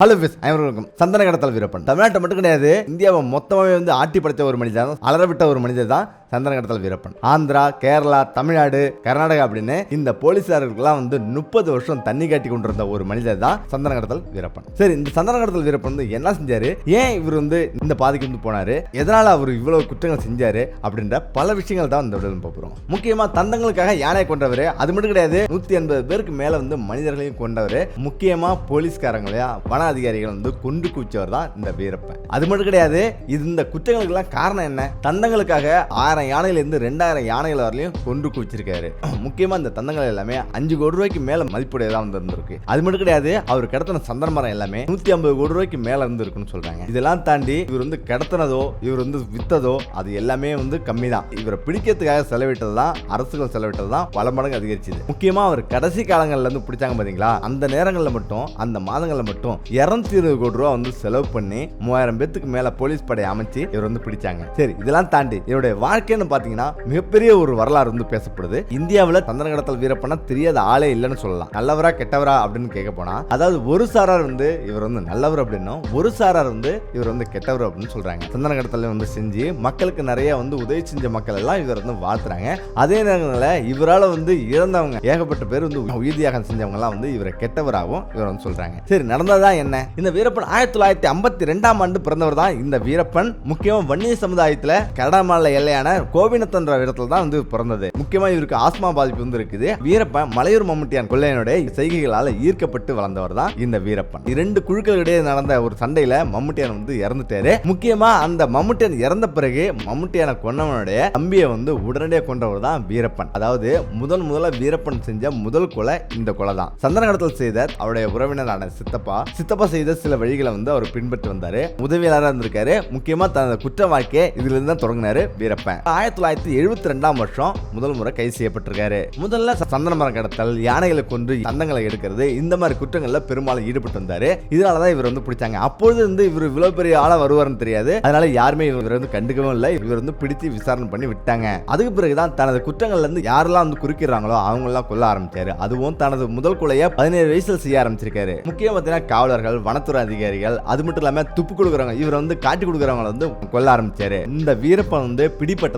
Hello ஃபிஸ் அனைவருக்கும் சந்தன கடத்தல் வீரப்பன். தமிழ்நாட்டை மட்டும் கிடையாது இந்தியாவை மொத்தமாகவே வந்து ஆட்டி படைத்த ஒரு மனிதர் தான் அலறவிட்ட ஒரு மனிதர் தான் சந்திரகடத்தல் வீரப்பன். ஆந்திரா கேரளா தமிழ்நாடு கர்நாடகா அப்படின்னு இந்த போலீஸார்களுக்கெல்லாம் வந்து முப்பது வருஷம் தண்ணி காட்டி கொண்டிருந்த ஒரு மனிதர் தான் சந்திரகடத்தல் வீரப்பன். சரி இந்த சந்திரகடத்தல் வீரப்பன் வந்து என்ன செஞ்சாரு? ஏன் இவர் வந்து இந்த பாதிக்கு வந்து போனாரு? எதனால அவர் இவ்வளவு குற்றங்கள் செஞ்சாரு? அப்படின்ற பல விஷயங்கள் தான் இந்த விடலும் போகிறோம் முக்கியமா தந்தங்களுக்காக யானை கொண்டவர் அது மட்டும் கிடையாது நூத்தி எண்பது பேருக்கு மேல வந்து மனிதர்களையும் கொண்டவர் முக்கியமா போலீஸ்காரங்களையா வன அதிகாரிகள் வந்து கொண்டு குவிச்சவர் தான் இந்த வீரப்பன். அது மட்டும் கிடையாது இது இந்த குற்றங்களுக்கெல்லாம் காரணம் என்ன? தந்தங்களுக்காக ஆயிரம் ஆயிரம் யானையிலேருந்து ரெண்டாயிரம் யானைகள் வரலையும் கொண்டு குவிச்சிருக்காரு. முக்கியமாக இந்த தந்தங்கள் எல்லாமே அஞ்சு கோடி ரூபாய்க்கு மேலே மதிப்புடையதாக வந்திருந்திருக்கு. அது மட்டும் கிடையாது அவர் கடத்தின சந்தன மரம் எல்லாமே நூற்றி ஐம்பது கோடி ரூபாய்க்கு மேலே இருந்திருக்குன்னு சொல்கிறாங்க இதெல்லாம் தாண்டி இவர் வந்து கடத்தினதோ இவர் வந்து வித்ததோ அது எல்லாமே வந்து கம்மி தான் இவரை பிடிக்கிறதுக்காக செலவிட்டது தான் அரசுகள் செலவிட்டது தான் பல மடங்கு அதிகரிச்சது. முக்கியமாக அவர் கடைசி காலங்கள்லேருந்து பிடிச்சாங்க பார்த்தீங்களா அந்த நேரங்களில் மட்டும் அந்த மாதங்களில் மட்டும் இரநூத்தி இருபது கோடி ரூபா வந்து செலவு பண்ணி மூவாயிரம் பேத்துக்கு மேலே போலீஸ் படை அமைச்சு இவர் வந்து பிடிச்சாங்க. சரி இதெல்லாம் தாண்டி இவருடைய வாழ்க்கை வாழ்க்கைன்னு பாத்தீங்கன்னா மிகப்பெரிய ஒரு வரலாறு வந்து பேசப்படுது. இந்தியாவில் சந்தன கடத்தல் வீரப்பனா தெரியாத ஆளே இல்லைன்னு சொல்லலாம். நல்லவரா கெட்டவரா அப்படின்னு கேட்க போனா அதாவது ஒரு சாரார் வந்து இவர் வந்து நல்லவர் அப்படின்னும் ஒரு சாரார் வந்து இவர் வந்து கெட்டவர் அப்படின்னு சொல்றாங்க. சந்தன கடத்தல் வந்து செஞ்சு மக்களுக்கு நிறைய வந்து உதவி செஞ்ச மக்கள் எல்லாம் இவர் வந்து வாழ்த்துறாங்க. அதே நேரங்களில் இவரால் வந்து இறந்தவங்க ஏகப்பட்ட பேர் வந்து உயிர் தியாகம் செஞ்சவங்க எல்லாம் வந்து இவரை கெட்டவராகவும் இவர் வந்து சொல்றாங்க. சரி நடந்ததா என்ன? இந்த வீரப்பன் ஆயிரத்தி தொள்ளாயிரத்தி ஐம்பத்தி ரெண்டாம் ஆண்டு பிறந்தவர் தான் இந்த வீரப்பன். முக்கியமாக வன்னிய சமுதாயத்தில் கனடா மாநில எல்லையான கோவினத்தன்ற இடத்துல தான் வந்து பிறந்தது. முக்கியமாக இவருக்கு ஆஸ்மா பாதிப்பு வந்து இருக்குது வீரப்பன் மலையூர் மம்முட்டியான் கொள்ளையனுடைய செய்கைகளால் ஈர்க்கப்பட்டு வளர்ந்தவர் தான் இந்த வீரப்பன். இரண்டு குழுக்களிடையே நடந்த ஒரு சண்டையில மம்முட்டியான் வந்து இறந்துட்டாரு. முக்கியமா அந்த மம்முட்டியான் இறந்த பிறகு மம்முட்டியான கொன்னவனுடைய தம்பியை வந்து உடனடியாக கொன்றவர் தான் வீரப்பன். அதாவது முதன் முதல்ல வீரப்பன் செஞ்ச முதல் கொலை இந்த கொலை தான். சந்திரகடத்தில் செய்த அவருடைய உறவினரான சித்தப்பா சித்தப்பா செய்த சில வழிகளை வந்து அவர் பின்பற்றி வந்தாரு. உதவியாளராக இருந்திருக்காரு. முக்கியமா தனது குற்ற வாழ்க்கையை இதுல இருந்து தான் தொடங்கினாரு வீரப்பன். ஆயிரத்தி தொள்ளாயிரத்தி எழுபத்தி ரெண்டாம் வருஷம் முதல் முறை கைது செய்யப்பட்டிருக்காரு. முதல்ல சந்தன மரம் கடத்தல் யானைகளை கொண்டு தந்தங்களை எடுக்கிறது இந்த மாதிரி குற்றங்கள்ல பெரும்பாலும் ஈடுபட்டு வந்தாரு இதனாலதான் இவர் வந்து பிடிச்சாங்க. அப்பொழுது வந்து இவர் இவ்வளவு பெரிய ஆளா வருவார்னு தெரியாது. அதனால யாருமே இவர் வந்து கண்டுக்கவும் இல்லை. இவர் வந்து பிடித்து விசாரணை பண்ணி விட்டாங்க. அதுக்கு பிறகுதான் தனது குற்றங்கள்ல இருந்து யாரெல்லாம் வந்து குறுக்கிறாங்களோ அவங்க எல்லாம் கொல்ல ஆரம்பிச்சாரு. அதுவும் தனது முதல் கொலையை பதினேழு வயசுல செய்ய ஆரம்பிச்சிருக்காரு. முக்கியம் பார்த்தீங்கன்னா காவலர்கள் வனத்துறை அதிகாரிகள் அது மட்டும் இல்லாம துப்பு கொடுக்குறவங்க இவர் வந்து காட்டி கொடுக்குறவங்களை வந்து கொல்ல ஆரம்பிச்சாரு. இந்த வீரப்பன் வந்து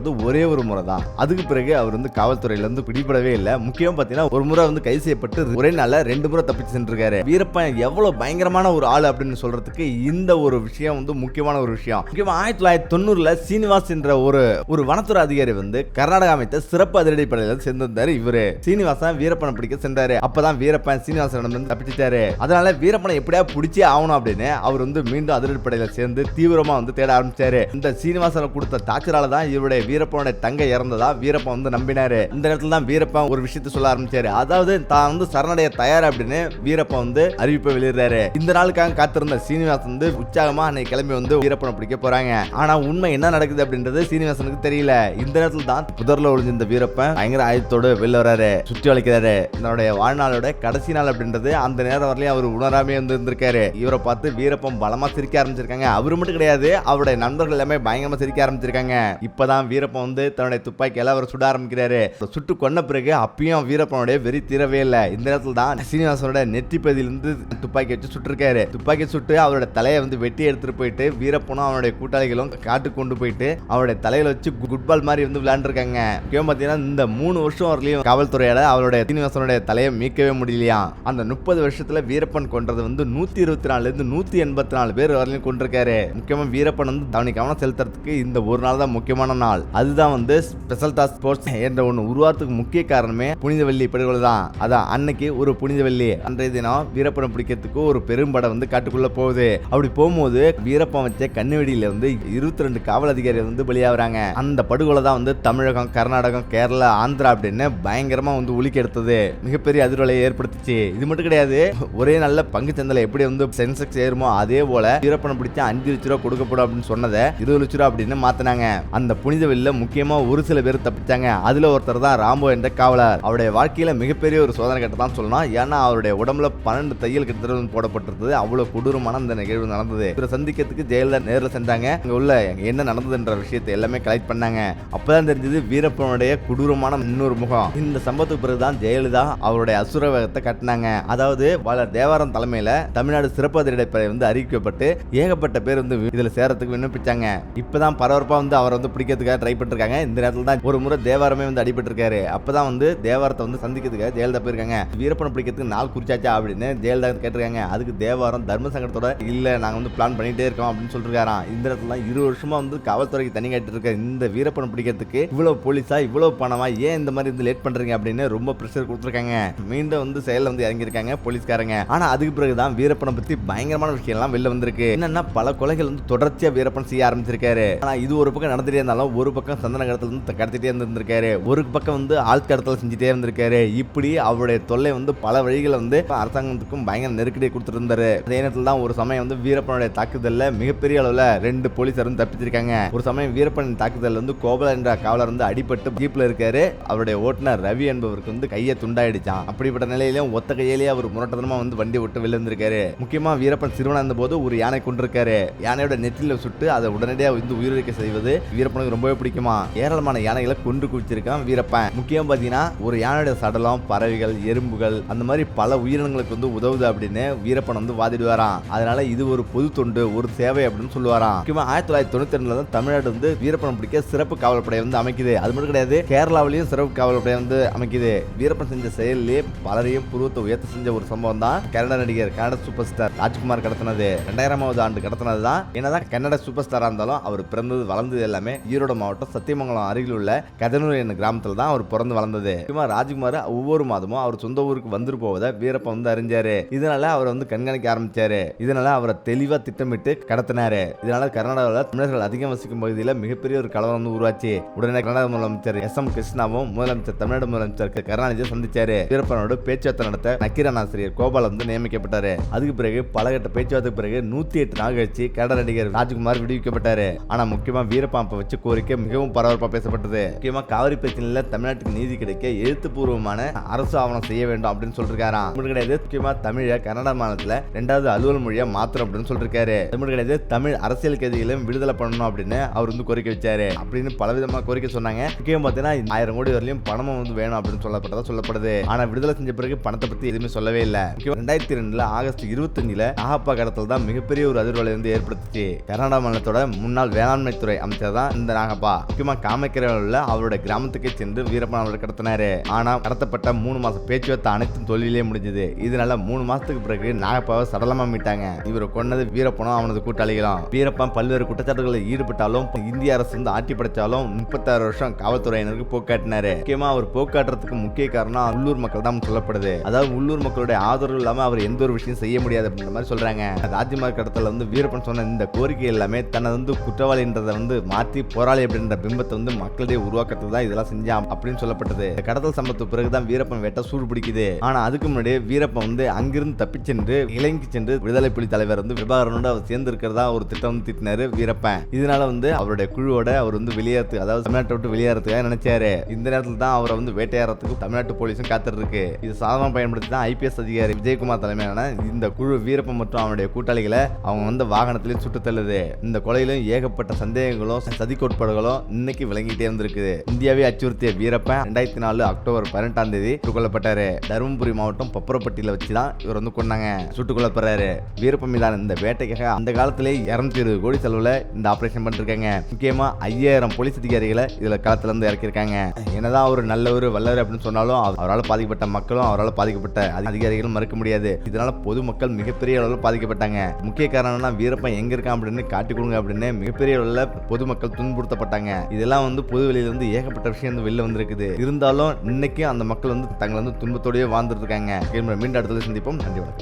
பிடிப்பட்டது ஒரே ஒரு முறை தான் அதுக்கு பிறகு அவர் வந்து காவல்துறையிலேருந்து பிடிபடவே இல்லை. முக்கியம் பார்த்தீங்கன்னா ஒரு முறை வந்து கைது செய்யப்பட்டு ஒரே நாளில் ரெண்டு முறை தப்பிச்சு சென்றிருக்காரு. வீரப்பன் எவ்வளவு பயங்கரமான ஒரு ஆள் அப்படின்னு சொல்றதுக்கு இந்த ஒரு விஷயம் வந்து முக்கியமான ஒரு விஷயம். முக்கியமாக ஆயிரத்தி தொள்ளாயிரத்தி தொண்ணூறுல சீனிவாஸ் என்ற ஒரு ஒரு வனத்துறை அதிகாரி வந்து கர்நாடகா அமைத்த சிறப்பு அதிரடிப்படையில் சேர்ந்திருந்தாரு இவரு. சீனிவாசன் வீரப்பனை பிடிக்க சென்றாரு. அப்பதான் வீரப்பன் சீனிவாசனிடம் இருந்து தப்பிச்சிட்டாரு. அதனால வீரப்பனை எப்படியா பிடிச்சே ஆகணும் அப்படின்னு அவர் வந்து மீண்டும் அதிரடிப்படையில சேர்ந்து தீவிரமா வந்து தேட ஆரம்பிச்சாரு. இந்த சீனிவாசனை கொடுத்த தாக்கரால தான் இவருடைய வீரப்பனுடைய தங்கை இறந்ததா? வீரப்பன் வந்து நம்பினாரு. இந்த இடத்துல தான் வீரப்பன் ஒரு விஷயத்த சொல்ல ஆரம்பிச்சாரு. அதாவது தான் வந்து சரணடைய தயார் அப்படின்னு வீரப்பன் வந்து அறிவிப்பை வெளியிடுறாரு. இந்த நாளுக்காக காத்திருந்த சீனிவாசன் வந்து உற்சாகமா அன்னைக்கு கிளம்பி வந்து வீரப்பனை பிடிக்க போறாங்க. ஆனா உண்மை என்ன நடக்குது அப்படின்றது சீனிவாசனுக்கு தெரியல. இந்த இடத்துல தான் புதர்ல ஒளிஞ்சிருந்த வீரப்பன் பயங்கர ஆயுதத்தோடு வெளில வராரு சுற்றி வளைக்கிறாரு. தன்னுடைய வாழ்நாளோட கடைசி நாள் அப்படின்றது அந்த நேரம் வரலையும் அவர் உணராமே வந்து இருந்திருக்காரு. இவரை பார்த்து வீரப்பன் பலமா சிரிக்க ஆரம்பிச்சிருக்காங்க. அவரு மட்டும் கிடையாது அவருடைய நண்பர்கள் எல்லாமே பயங்கரமா சிரிக்க ஆரம்பிச்சிருக்காங்க. இப்பதான் வீரப்பன் வந்து தன்னுடைய துப்பாக்கியெல்லாம் அவர் சுட ஆரம்பிக்கிறாரு. சுட்டு கொன்ன பிறகு அப்பயும் வீரப்பனுடைய வெறி தீரவே இல்லை. இந்த நேரத்தில் தான் சீனிவாசனோட நெற்றிப்பதிலிருந்து துப்பாக்கி வச்சு சுட்டிருக்காரு. துப்பாக்கி சுட்டு அவரோட தலையை வந்து வெட்டி எடுத்துட்டு போயிட்டு வீரப்பனும் அவனுடைய கூட்டாளிகளும் காட்டுக்கு கொண்டு போயிட்டு அவருடைய தலையில வச்சு குட்பால் மாதிரி வந்து விளையாண்டுருக்காங்க. முக்கியம் பார்த்தீங்கன்னா இந்த மூணு வருஷம் வரலையும் காவல்துறையால அவருடைய சீனிவாசனுடைய தலையை மீட்கவே முடியலையா? அந்த முப்பது வருஷத்துல வீரப்பன் கொன்றது வந்து நூத்தி இருபத்தி நாலுல இருந்து நூத்தி எண்பத்தி நாலு பேர் வரலையும் கொண்டிருக்காரு முக்கியமா வீரப்பன் வந்து தவணை கவனம் செலுத்துறதுக்கு இந்த ஒரு நாள் தான் முக்கியமான நாள். நாள். அதுதான் வந்து ஸ்பெஷல் டாஸ்க் ஸ்போர்ட்ஸ் என்ற ஒன்று உருவாகிறதுக்கு முக்கிய காரணமே புனித படுகொலை தான். அதான் அன்னைக்கு ஒரு புனித அன்றைய தினம் வீரப்பனை பிடிக்கிறதுக்கு ஒரு பெரும்படை வந்து காட்டுக்குள்ள போகுது. அப்படி போகும்போது வீரப்பன் வச்ச கண்ணுவெடியில வந்து இருபத்தி ரெண்டு காவல் அதிகாரிகள் வந்து பலியாகிறாங்க அந்த படுகொலை தான் வந்து தமிழகம் கர்நாடகம் கேரளா ஆந்திரா அப்படின்னு பயங்கரமா வந்து உலுக்கி எடுத்தது. மிகப்பெரிய அதிர்வலையை ஏற்படுத்துச்சு. இது மட்டும் கிடையாது ஒரே நல்ல பங்கு சந்தையில எப்படி வந்து சென்செக்ஸ் ஏறுமோ அதே போல வீரப்பனை பிடிச்சா அஞ்சு லட்ச ரூபா கொடுக்கப்படும் அப்படின்னு சொன்னதை இருபது லட்ச ரூபா அப்படின்னு மாத்தினாங்க. அந்த புனித வெளில முக்கியமா ஒரு சில பேர் தப்பிச்சாங்க. அதுல ஒருத்தர் தான் ராம்போ என்ற காவலர். அவருடைய வாழ்க்கையில மிகப்பெரிய ஒரு சோதனை கட்ட தான் சொல்லலாம். ஏன்னா அவருடைய உடம்புல பன்னெண்டு தையல் கிட்டத்தட்ட போடப்பட்டிருந்தது. அவ்வளவு கொடூரமான இந்த நிகழ்வு நடந்தது. இவரை சந்திக்கிறதுக்கு ஜெயலலிதா நேரில் சென்றாங்க. அங்க உள்ள என்ன நடந்ததுன்ற விஷயத்தை எல்லாமே கலெக்ட் பண்ணாங்க. அப்பதான் தெரிஞ்சது வீரப்பனுடைய கொடூரமான இன்னொரு முகம். இந்த சம்பவத்துக்கு பிறகுதான் ஜெயலலிதா அவருடைய அசுர வேகத்தை கட்டினாங்க. அதாவது பல தேவாரம் தலைமையில தமிழ்நாடு சிறப்பு அதிரடைப்படை வந்து அறிவிக்கப்பட்டு ஏகப்பட்ட பேர் வந்து இதுல சேரத்துக்கு விண்ணப்பிச்சாங்க. இப்பதான் பரபரப்பா வந்து அவரை வந்து பிடிக்கிறதுக்காக ட்ரை பண்ணிருக்காங்க. இந்த நேரத்தில் தான் ஒரு முறை தேவாரமே வந்து அடிபட்டு இருக்காரு அப்பதான் வந்து தேவாரத்தை வந்து சந்திக்கிறதுக்கு ஜெயலலிதா போயிருக்காங்க. வீரப்பனை பிடிக்கிறதுக்கு நாள் குறிச்சாச்சா அப்படின்னு ஜெயலலிதா கேட்டிருக்காங்க. அதுக்கு தேவாரம் தர்ம சங்கடத்தோட இல்ல நாங்க வந்து பிளான் பண்ணிட்டே இருக்கோம் அப்படின்னு சொல்லிருக்காராம். இந்த இடத்துல தான் இரு வருஷமா வந்து காவல்துறைக்கு தண்ணி கேட்டு இருக்க இந்த வீரப்பனை பிடிக்கிறதுக்கு இவ்வளவு போலீஸா இவ்வளவு பணமா ஏன் இந்த மாதிரி வந்து லேட் பண்றீங்க அப்படின்னு ரொம்ப ப்ரெஷர் கொடுத்துருக்காங்க. மீண்டும் வந்து செயல்ல வந்து இறங்கியிருக்காங்க போலீஸ்காரங்க. ஆனா அதுக்கு பிறகுதான் வீரப்பனை பத்தி பயங்கரமான விஷயம் எல்லாம் வெளில வந்திருக்கு. என்னன்னா பல கொலைகள் வந்து தொடர்ச்சியா வீரப்பன் செய்ய ஆரம்பிச்சிருக்காரு. ஆனா இது ஒரு பக்கம் நடந்துட்டே இருந்தாலும் ஒரு ஒரு பக்கம் சந்தன கடத்தல் கடத்திட்டே இருந்திருக்காரு ஒரு பக்கம் வந்து ஆள் கடத்தல் செஞ்சுட்டே இருந்திருக்காரு. இப்படி அவருடைய தொல்லை வந்து பல வழிகளை வந்து அரசாங்கத்துக்கும் பயங்கர நெருக்கடியை கொடுத்துருந்தாரு. அதே நேரத்தில் தான் ஒரு சமயம் வந்து வீரப்பனுடைய தாக்குதலில் மிகப்பெரிய அளவில் ரெண்டு போலீசார் வந்து தப்பிச்சிருக்காங்க. ஒரு சமயம் வீரப்பன் தாக்குதல் வந்து கோபல என்ற காவலர் வந்து அடிபட்டு ஜீப்பில் இருக்காரு. அவருடைய ஓட்டுநர் ரவி என்பவருக்கு வந்து கையை துண்டாயிடுச்சான் அப்படிப்பட்ட நிலையிலும் ஒத்த கையிலேயே அவர் முரட்டதனமாக வந்து வண்டி விட்டு விழுந்திருக்காரு. முக்கியமா வீரப்பன் சிறுவனாக இருந்த போது ஒரு யானை கொண்டிருக்காரு. யானையோட நெற்றில சுட்டு அதை உடனடியாக வந்து உயிரிழக்க செய்வது வீரப்பனுக்கு ரொம்பவே பிடிக்குமா? ஏராளமான யானைகளை கொண்டு குவிச்சிருக்கான் வீரப்பன். முக்கியம் பார்த்தீங்கன்னா ஒரு யானையோட சடலம் பறவைகள் எறும்புகள் அந்த மாதிரி பல உயிரினங்களுக்கு வந்து உதவுது அப்படின்னு வீரப்பன் வந்து வாதிடுவாராம். அதனால இது ஒரு பொது தொண்டு ஒரு சேவை அப்படின்னு சொல்லுவாராம். முக்கியமா ஆயிரத்தி தொள்ளாயிரத்தி தொண்ணூத்தி ரெண்டுல தான் தமிழ்நாடு வந்து வீரப்பன் பிடிக்க சிறப்பு காவல்படை வந்து அமைக்குது. அது மட்டும் கிடையாது கேரளாவிலையும் சிறப்பு காவல்படை வந்து அமைக்குது. வீரப்பன் செஞ்ச செயலிலே பலரையும் புருவத்தை உயர்த்த செஞ்ச ஒரு சம்பவம் தான் கன்னட நடிகர் கன்னட சூப்பர் ஸ்டார் ராஜ்குமார் கடத்தினது. ரெண்டாயிரமாவது ஆண்டு கடத்தினது தான் என்னதான் கன்னட சூப்பர் ஸ்டாரா இருந்தாலும் அவர் பிறந்தது வளர்ந்தது எல்லாமே ஈரோடு மாவட்டம் சத்தியமங்கலம் அருகில் உள்ள கதனூர் என்ற கிராமத்தில் தான் அவர் பிறந்து வளர்ந்தது. முக்கியமா ராஜ்குமார் ஒவ்வொரு மாதமும் அவர் சொந்த ஊருக்கு வந்துட்டு போவதை வீரப்பன் வந்து அறிஞ்சாரு. இதனால அவர் வந்து கண்காணிக்க ஆரம்பிச்சாரு. இதனால அவரை தெளிவா திட்டமிட்டு கடத்தினாரு. இதனால கர்நாடகாவில் தமிழர்கள் அதிகம் வசிக்கும் பகுதியில் மிகப்பெரிய ஒரு கலவரம் வந்து உருவாச்சு. உடனே கர்நாடக முதலமைச்சர் எஸ் எம் கிருஷ்ணாவும் முதலமைச்சர் தமிழ்நாடு முதலமைச்சர் கருணாநிதியை சந்திச்சாரு. வீரப்பனோட பேச்சுவார்த்தை நடத்த நக்கீரன் ஆசிரியர் கோபால் வந்து நியமிக்கப்பட்டாரு. அதுக்கு பிறகு பலகட்ட பேச்சுவார்த்தைக்கு பிறகு நூத்தி எட்டு நாள் கழிச்சு கன்னட நடிகர் ராஜ்குமார் விடுவிக்கப்பட்டாரு. ஆனா முக்கியமா வீரப்பாம்பை வச்சு கோரிக்கை மிகவும் பரபரப்பா பேசப்பட்டது. முக்கியமாக காவிரி பிரச்சனையில் தமிழ்நாட்டுக்கு நீதி கிடைக்க எழுத்துப்பூர்வமான அரசு ஆவணம் செய்ய வேண்டும் அப்படின்னு சொல்லிருக்காராம். அது கிடையாது முக்கியமாக தமிழை கன்னட மாநிலத்தில் ரெண்டாவது அலுவல் மொழியை மாத்திரம் அப்படின்னு சொல்லிருக்காரு. தமிழ் கிடையாது தமிழ் அரசியல் கைதிகளையும் விடுதலை பண்ணணும் அப்படின்னு அவர் வந்து கோரிக்கை வச்சாரு. அப்படின்னு பலவிதமாக கோரிக்கை சொன்னாங்க. முக்கியம் பார்த்தீங்கன்னா ஆயிரம் கோடி வரலையும் பணமும் வந்து வேணும் அப்படின்னு சொல்லப்பட்டதா சொல்லப்படுது. ஆனா விடுதலை செஞ்ச பிறகு பணத்தை பத்தி எதுவுமே சொல்லவே இல்லை. ரெண்டாயிரத்தி ரெண்டுல ஆகஸ்ட் இருபத்தஞ்சுல நாகப்பா கடத்தல் தான் மிகப்பெரிய ஒரு அதிர்வலை வந்து ஏற்படுத்துச்சு. கர்நாடக மாநிலத்தோட முன்னாள் வேளாண்மை துறை அமைச்சர் தான் இந்த நாகப்பா. முக்கியமா காமக்கிரையில் உள்ள அவருடைய கிராமத்துக்கு சென்று வீரப்பன் அவரை கடத்தினாரு. ஆனா கடத்தப்பட்ட மூணு மாசம் பேச்சுவார்த்தை அனைத்தும் தொழிலே முடிஞ்சது. இதனால மூணு மாசத்துக்கு பிறகு நாகப்பாவை சடலமா மீட்டாங்க. இவரை கொன்னது வீரப்பனும் அவனது கூட்டாளிகளும். வீரப்பன் பல்வேறு குற்றச்சாட்டுகளில் ஈடுபட்டாலும் இந்திய அரசு வந்து ஆட்சி படைச்சாலும் முப்பத்தாறு வருஷம் காவல்துறையினருக்கு போக்காட்டினாரு. முக்கியமா அவர் போக்காட்டுறதுக்கு முக்கிய காரணம் உள்ளூர் மக்கள் தான் சொல்லப்படுது. அதாவது உள்ளூர் மக்களுடைய ஆதரவு இல்லாம அவர் எந்த ஒரு விஷயம் செய்ய முடியாது அப்படின்ற மாதிரி சொல்றாங்க. ராஜ்குமார் கடத்தல வந்து வீரப்பன் சொன்ன இந்த கோரிக்கை எல்லாமே தன்னை வந்து குற்றவாளின்றதை வந்து மாற்றி போராளி அப்படின்ற பிம்பத்தை வந்து மக்களிடையே உருவாக்குறது தான் இதெல்லாம் செஞ்சான் அப்படின்னு சொல்லப்பட்டது. கடத்தல் சம்பவத்துக்கு பிறகுதான் வீரப்பன் வேட்டை சூடு பிடிக்குது. ஆனா அதுக்கு முன்னாடி வீரப்பன் வந்து அங்கிருந்து தப்பி சென்று இலங்கைக்கு சென்று விடுதலை புலி தலைவர் வந்து விபாகரனோட அவர் சேர்ந்து இருக்கிறதா ஒரு திட்டம் வந்து திட்டினாரு வீரப்பன். இதனால வந்து அவருடைய குழுவோட அவர் வந்து வெளியேறது அதாவது தமிழ்நாட்டை விட்டு வெளியேறதுக்காக நினைச்சாரு. இந்த நேரத்தில் தான் அவரை வந்து வேட்டையாடுறதுக்கு தமிழ்நாட்டு போலீஸும் காத்துட்டு இருக்கு இது சாதனம் பயன்படுத்தி தான் ஐபிஎஸ் அதிகாரி விஜயகுமார் தலைமையிலான இந்த குழு வீரப்பன் மற்றும் அவனுடைய கூட்டாளிகளை அவங்க வந்து வாகனத்திலையும் சுட்டு தள்ளுது. இந்த கொலையிலும் ஏகப்பட்ட சந்தேகங்களும் சதி கோட்பாடுகளும் இன்னைக்கு விளங்கிட்டே இருந்திருக்குது. இந்தியாவை அச்சுறுத்திய வீரப்பன் ரெண்டாயிரத்தி நாலு அக்டோபர் பதினெட்டாம் தேதி சுட்டுக் கொல்லப்பட்டாரு தருமபுரி மாவட்டம் பப்பரப்பட்டியில வச்சு தான் இவர் வந்து கொண்டாங்க சுட்டுக் கொல்லப்படுறாரு வீரப்பன் மீதான இந்த வேட்டைக்காக அந்த காலத்திலே இருநூத்தி இருபது கோடி செலவுல இந்த ஆபரேஷன் பண்ணிருக்காங்க. முக்கியமா ஐயாயிரம் போலீஸ் அதிகாரிகளை இதுல களத்துல இருந்து இறக்கியிருக்காங்க. என்னதான் அவர் நல்லவர் வல்லவர் அப்படின்னு சொன்னாலும் அவரால் பாதிக்கப்பட்ட மக்களும் அவரால் பாதிக்கப்பட்ட அதிகாரிகளும் மறுக்க முடியாது. இதனால பொதுமக்கள் மிகப்பெரிய அளவில் பாதிக்கப்பட்டாங்க. முக்கிய காரணம்னா வீரப்பன் எங்க இருக்கான் அப்படின்னு காட்டி கொடுங்க அப்படின்னு மிகப்பெரிய அளவில் பொதுமக்கள் துன்புறுத்தப்பட்ட துன்புறுத்தப்பட்டாங்க இதெல்லாம் வந்து பொது வெளியில வந்து ஏகப்பட்ட விஷயம் வந்து வெளில வந்திருக்குது. இருந்தாலும் இன்னைக்கு அந்த மக்கள் வந்து தங்களை வந்து துன்பத்தோடய வாழ்ந்துட்டு இருக்காங்க. மீண்டும் அடுத்தது சந்திப்போம். நன்றி வணக்கம்.